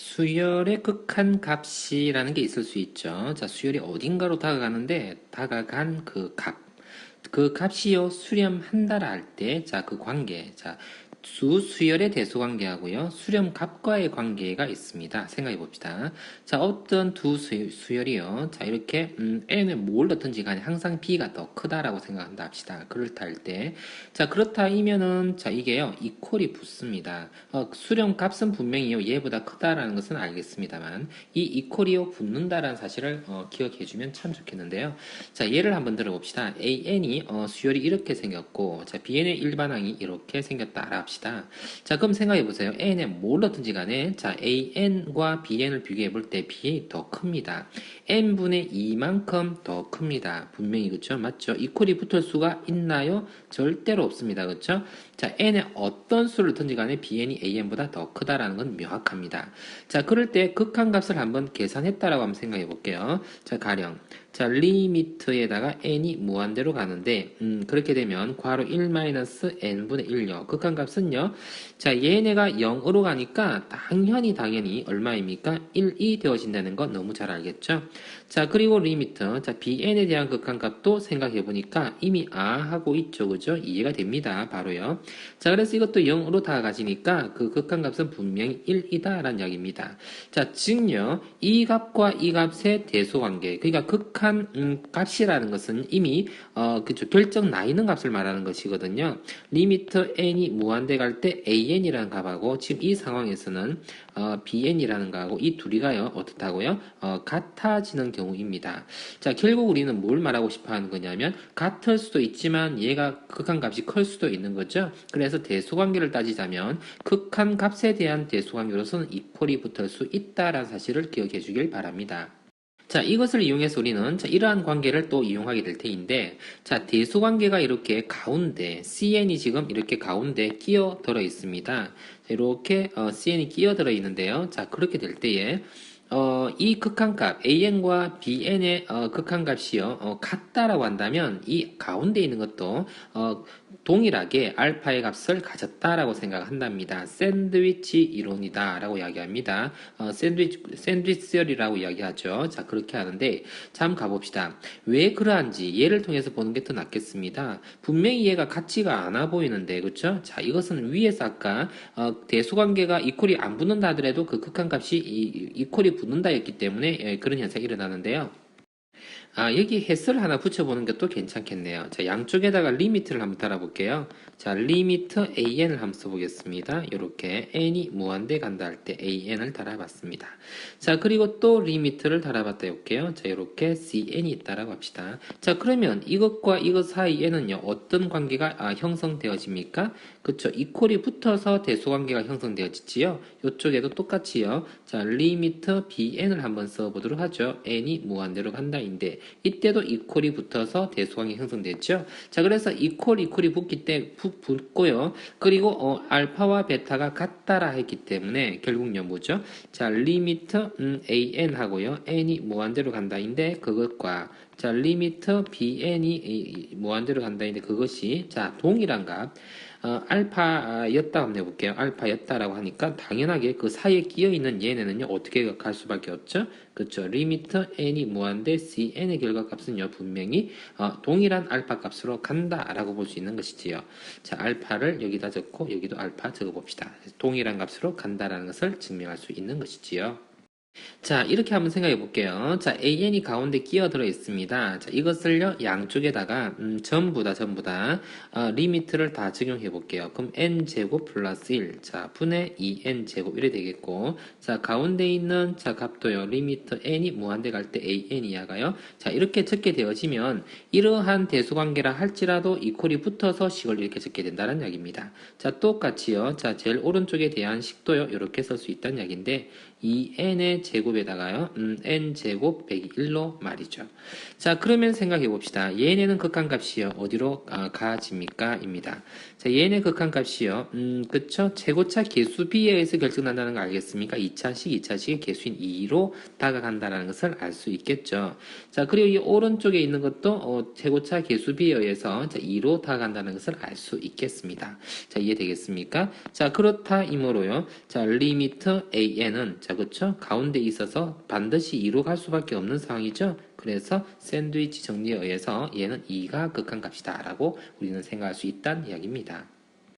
수열의 극한 값이라는 게 있을 수 있죠. 자, 수열이 어딘가로 다가가는데 다가간 그 값. 그 값이요 수렴한다라 할 때, 자, 그 관계. 자, 수 수열의 대수 관계하고요. 수렴 값과의 관계가 있습니다. 생각해 봅시다. 자, 어떤 두 수, 수열이요. 자, 이렇게 음, n에 뭘 넣든지 간에 항상 b가 더 크다라고 생각한다 합시다. 그렇다 할 때. 자, 그렇다이면은 자, 이게요. 이퀄이 붙습니다. 어, 수렴 값은 분명히요. 얘보다 크다라는 것은 알겠습니다만 이 이퀄이요 붙는다라는 사실을 어, 기억해 주면 참 좋겠는데요. 자, 예를 한번 들어 봅시다. an이 어, 수열이 이렇게 생겼고 자, bn의 일반항이 이렇게 생겼다라 합시다. 자, 그럼 생각해 보세요. n에 뭘 넣든지 간에 자, an과 bn을 비교해 볼 때 bn이 더 큽니다. n분의 2만큼 더 큽니다. 분명히 그렇죠? 맞죠? 이퀄이 붙을 수가 있나요? 절대로 없습니다. 그렇죠? 자, n에 어떤 수를 넣든지 간에 bn이 an보다 더 크다라는 건 명확합니다. 자, 그럴 때 극한값을 한번 계산했다라고 한번 생각해 볼게요. 자, 가령 자, 리미트에다가 n이 무한대로 가는데 음, 그렇게 되면 괄호 1-n분의 1요. 극한값은요. 자, 얘네가 0으로 가니까 당연히 당연히 얼마입니까? 1이 되어진다는 거 너무 잘 알겠죠? 자, 그리고 리미트. 자, bn에 대한 극한값도 생각해 보니까 이미 아 하고 있죠. 그죠? 이해가 됩니다. 바로요. 자, 그래서 이것도 0으로 다가가지니까 그 극한값은 분명히 1이다라는 이야기입니다. 자, 즉요. 이 값과 이 값의 대소관계. 그러니까 극한 음, 값이라는 것은 이미 어, 그죠. 결정 나 있는 값을 말하는 것이거든요. 리미트 n이 무한대 갈 때 an이라는 값하고 지금 이 상황에서는 어, bn이라는 거하고 이 둘이가요. 어떻다고요? 어, 같아지는 경우입니다. 자, 결국 우리는 뭘 말하고 싶어 하는 거냐면 같을 수도 있지만 얘가 극한 값이 클 수도 있는 거죠. 그래서 대소관계를 따지자면 극한 값에 대한 대소관계로서는 이퀄이 붙을 수 있다라는 사실을 기억해 주길 바랍니다. 자, 이것을 이용해서 우리는 자, 이러한 관계를 또 이용하게 될 테인데, 자, 대소관계가 이렇게 가운데, CN이 지금 이렇게 가운데 끼어 들어 있습니다. 이렇게 어, CN이 끼어 들어 있는데요. 자, 그렇게 될 때에, 어, 이 극한값 an과 bn의 어, 극한값이요 어, 같다라고 한다면 이 가운데 있는 것도 어, 동일하게 알파의 값을 가졌다라고 생각한답니다. 샌드위치 이론이다라고 이야기합니다. 어, 샌드위치 샌드위치열이라고 이야기하죠. 자 그렇게 하는데 참 가봅시다. 왜 그러한지 예를 통해서 보는 게 더 낫겠습니다. 분명히 얘가 같지가 않아 보이는데 그렇죠? 자 이것은 위에서 아까 어, 대수관계가 이퀄이 안 붙는다 하더라도 그 극한값이 이, 이퀄이 붙는다 했기 때문에 예, 그런 현상이 일어나는데요. 아, 여기 해설을 하나 붙여보는 것도 괜찮겠네요. 자, 양쪽에다가 리미트를 한번 달아볼게요. 자, 리미트 an을 한번 써보겠습니다. 이렇게 n이 무한대 간다 할 때 an을 달아봤습니다. 자, 그리고 또 리미트를 달아봤다 해볼게요. 자, 이렇게 cn이 있다라고 합시다. 자, 그러면 이것과 이것 사이에는요, 어떤 관계가 아, 형성되어집니까? 그쵸. 이퀄이 붙어서 대소관계가 형성되어지지요. 이쪽에도 똑같이요. 자, 리미트 bn을 한번 써보도록 하죠. n이 무한대로 간다인데, 이때도 이퀄이 붙어서 대소관계 형성됐죠. 자, 그래서 이퀄 이퀄이 붙기 때 붙, 붙고요. 그리고 어, 알파와 베타가 같다라 했기 때문에 결국요 뭐죠? 자, 리미트 음, an 하고요. n이 무한대로 간다인데 그것과 자, 리미트 bn이 무한대로 간다인데 그것이 자, 동일한 값 어, 알파였다 한번 해볼게요. 알파였다라고 하니까 당연하게 그 사이에 끼어있는 얘네는요 어떻게 갈 수밖에 없죠? 그렇죠. 리미트 n이 무한대 cn의 결과값은요 분명히 어, 동일한 알파 값으로 간다라고 볼 수 있는 것이지요. 자 알파를 여기다 적고 여기도 알파 적어봅시다. 동일한 값으로 간다라는 것을 증명할 수 있는 것이지요. 자, 이렇게 한번 생각해 볼게요. 자, AN이 가운데 끼어들어 있습니다. 자, 이것을요, 양쪽에다가, 음, 전부 다, 전부 다, 어, 리미트를 다 적용해 볼게요. 그럼 n제곱 플러스 1. 자, 분의 2n제곱. 이래 되겠고, 자, 가운데 있는, 자, 값도요, 리미트 n이 무한대 갈 때 an이 야가요. 자, 이렇게 적게 되어지면, 이러한 대수관계라 할지라도 이퀄이 붙어서 식을 이렇게 적게 된다는 이야기입니다. 자, 똑같이요. 자, 제일 오른쪽에 대한 식도요, 이렇게 쓸 수 있다는 이야기인데, 이 n의 제곱에다가요, 음, n 제곱 101로 말이죠. 자, 그러면 생각해 봅시다. 얘네는 극한값이요. 어디로 아, 가집니까? 입니다. 자, 얘네 극한값이요. 음, 그쵸? 최고차 개수 B에 의해서 결정난다는 거 알겠습니까? 2차식, 2차식의 개수인 2로 다가간다는 것을 알 수 있겠죠. 자, 그리고 이 오른쪽에 있는 것도 어, 최고차 개수 B에 의해서 자, 2로 다가간다는 것을 알 수 있겠습니다. 자, 이해되겠습니까? 자, 그렇다 이므로요. 자, 리미트 AN은 자, 그쵸? 가운데 있어서 반드시 2로 갈 수밖에 없는 상황이죠. 그래서 샌드위치 정리에 의해서 얘는 2가 극한값이다 라고 우리는 생각할 수 있다는 이야기입니다.